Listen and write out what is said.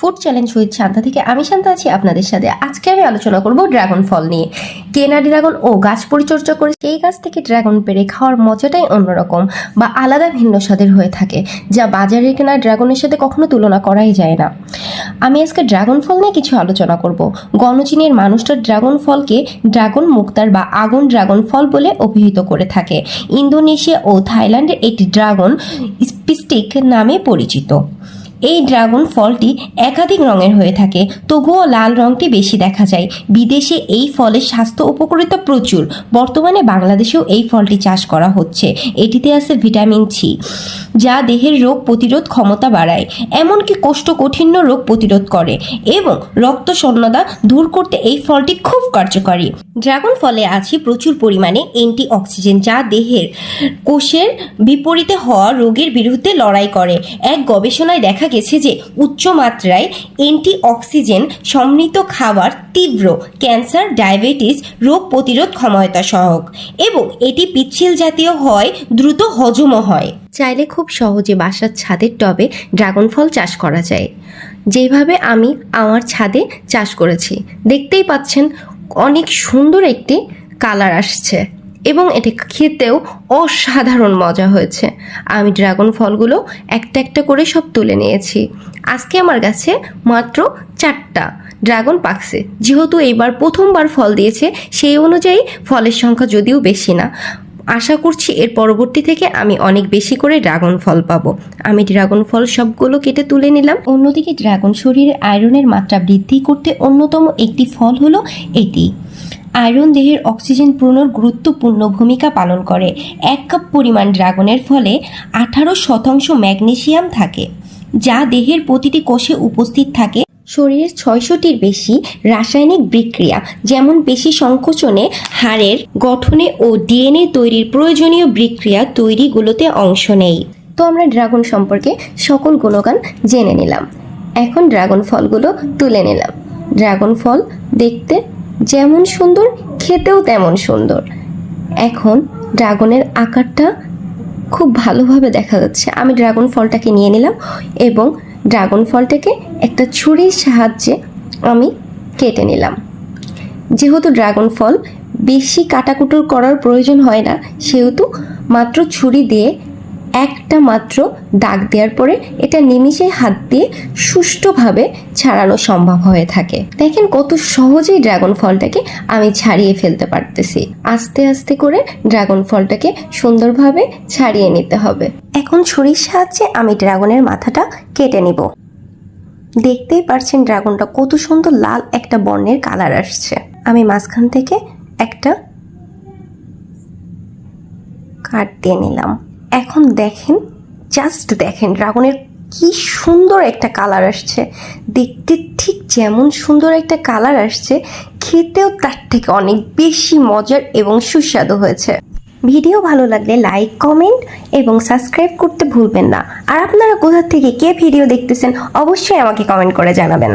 Food challenge with Shanta থেকে আমি শান্তা আছি আপনাদের সাথে। আজকে আমি আলোচনা করব ড্রাগন ফল নিয়ে। কেনা ড্রাগন ও গাছ পরিচর্যা করে সেই গাছ থেকে ড্রাগন পেরে খাওয়ার মজাটাই অন্যরকম বা আলাদা ভিন্ন স্বাদের হয়ে থাকে, যা বাজারে কেনা ড্রাগনের সাথে কখনো তুলনা করাই যায় না। আমি আজকে ড্রাগন ফল নিয়ে কিছু আলোচনা করব। গণচীনের মানুষটা ড্রাগন ফলকে ড্রাগন মুক্তার বা আগুন ড্রাগন ফল বলে অভিহিত করে থাকে। ইন্দোনেশিয়া ও থাইল্যান্ডের এটি ড্রাগন স্পিস্টিক নামে পরিচিত। এই ড্রাগন ফলটি একাধিক রঙের হয়ে থাকে, তবুও লাল রঙটি বেশি দেখা যায়। বিদেশে এই ফলের স্বাস্থ্য উপকারিতা প্রচুর। বর্তমানে বাংলাদেশেও এই ফলটি চাষ করা হচ্ছে। এটিতে আছে ভিটামিন সি, যা দেহের রোগ প্রতিরোধ ক্ষমতা বাড়ায়, এমনকি কোষ্ঠকাঠিন্য রোগ প্রতিরোধ করে এবং রক্ত শূন্যতা দূর করতে এই ফলটি খুব কার্যকরী। ড্রাগন ফলে আছে প্রচুর পরিমাণে অ্যান্টি অক্সিজেন যা দেহের কোষের বিপরীতে হওয়া রোগের বিরুদ্ধে লড়াই করে। এক গবেষণায় দেখা গেছে যে উচ্চ মাত্রায় অ্যান্টি অক্সিজেন সমৃদ্ধ খাবার তীব্র ক্যান্সার, ডায়াবেটিস, রোগ প্রতিরোধ ক্ষমতা সহক এবং এটি পিচ্ছিল জাতীয় হয়, দ্রুত হজমও হয়। চাইলে খুব সহজে বাসার ছাদের টবে ড্রাগন ফল চাষ করা যায়। যেভাবে আমি আমার ছাদে চাষ করেছি, দেখতেই পাচ্ছেন অনেক সুন্দর একটি কালার আসছে। এবং এটি খেতেও অসাধারণ মজা হয়েছে। আমি ড্রাগন ফলগুলো একটা একটা করে সব তুলে নিয়েছি। আজকে আমার কাছে মাত্র চারটা ড্রাগন পাকছে। যেহেতু এইবার প্রথমবার ফল দিয়েছে, সেই অনুযায়ী ফলের সংখ্যা যদিও বেশি না, আশা করছি এর পরবর্তী থেকে আমি অনেক বেশি করে ড্রাগন ফল পাবো। আমি ড্রাগন ফল সবগুলো কেটে তুলে নিলাম। অন্যদিকে ড্রাগন শরীরে আয়রনের মাত্রা বৃদ্ধি করতে অন্যতম একটি ফল হলো এটি। আয়রন দেহের অক্সিজেন পূরণের গুরুত্বপূর্ণ ভূমিকা পালন করে। এক কাপ পরিমাণ ড্রাগনের ফলে আঠারো শতাংশ ম্যাগনেসিয়াম থাকে, যা দেহের প্রতিটি কোষে উপস্থিত থাকে। শরীরের ছয়শটির বেশি রাসায়নিক বিক্রিয়া, যেমন পেশি সংকোচনে হাড়ের গঠনে ও ডিএনএ তৈরির প্রয়োজনীয় বিক্রিয়া তৈরিগুলোতে অংশ নেই। তো আমরা ড্রাগন সম্পর্কে সকল গুণগান জেনে নিলাম। এখন ড্রাগন ফলগুলো তুলে নিলাম। ড্রাগন ফল দেখতে যেমন সুন্দর, খেতেও তেমন সুন্দর। এখন ড্রাগনের আকারটা খুব ভালোভাবে দেখা যাচ্ছে। আমি ড্রাগন ফলটাকে নিয়ে নিলাম এবং ড্রাগন ফলটাকে একটা ছুরির সাহায্যে আমি কেটে নিলাম। যেহেতু ড্রাগন ফল বেশি কাটাকুটোর করার প্রয়োজন হয় না, সেহেতু মাত্র ছুরি দিয়ে একটা মাত্র দাগ দেওয়ার পরে এটা নিমিষে হাত দিয়ে সুষ্ঠুভাবে ছাড়ানো সম্ভব হয়ে থাকে। দেখেন কত সহজেই ড্রাগন ফলটাকে আমি ছাড়িয়ে ফেলতে পারতেছি। আস্তে আস্তে করে ড্রাগন ফলটাকে সুন্দরভাবে ছাড়িয়ে নিতে হবে। এখন ছুরির সাহায্যে আমি ড্রাগনের মাথাটা কেটে নিব। দেখতেই পারছেন ড্রাগনটা কত সুন্দর লাল একটা বর্ণের কালার আসছে। আমি মাঝখান থেকে একটা কাট দিয়ে নিলাম। এখন দেখেন জাস্ট দেখেন, ড্রাগনের কি সুন্দর একটা কালার আসছে। দেখতে ঠিক যেমন সুন্দর একটা কালার আসছে, খেতেও তার থেকে অনেক বেশি মজার এবং সুস্বাদু হয়েছে। ভিডিও ভালো লাগলে লাইক কমেন্ট এবং সাবস্ক্রাইব করতে ভুলবেন না। আর আপনারা কোথা থেকে কে ভিডিও দেখতেছেন, অবশ্যই আমাকে কমেন্ট করে জানাবেন।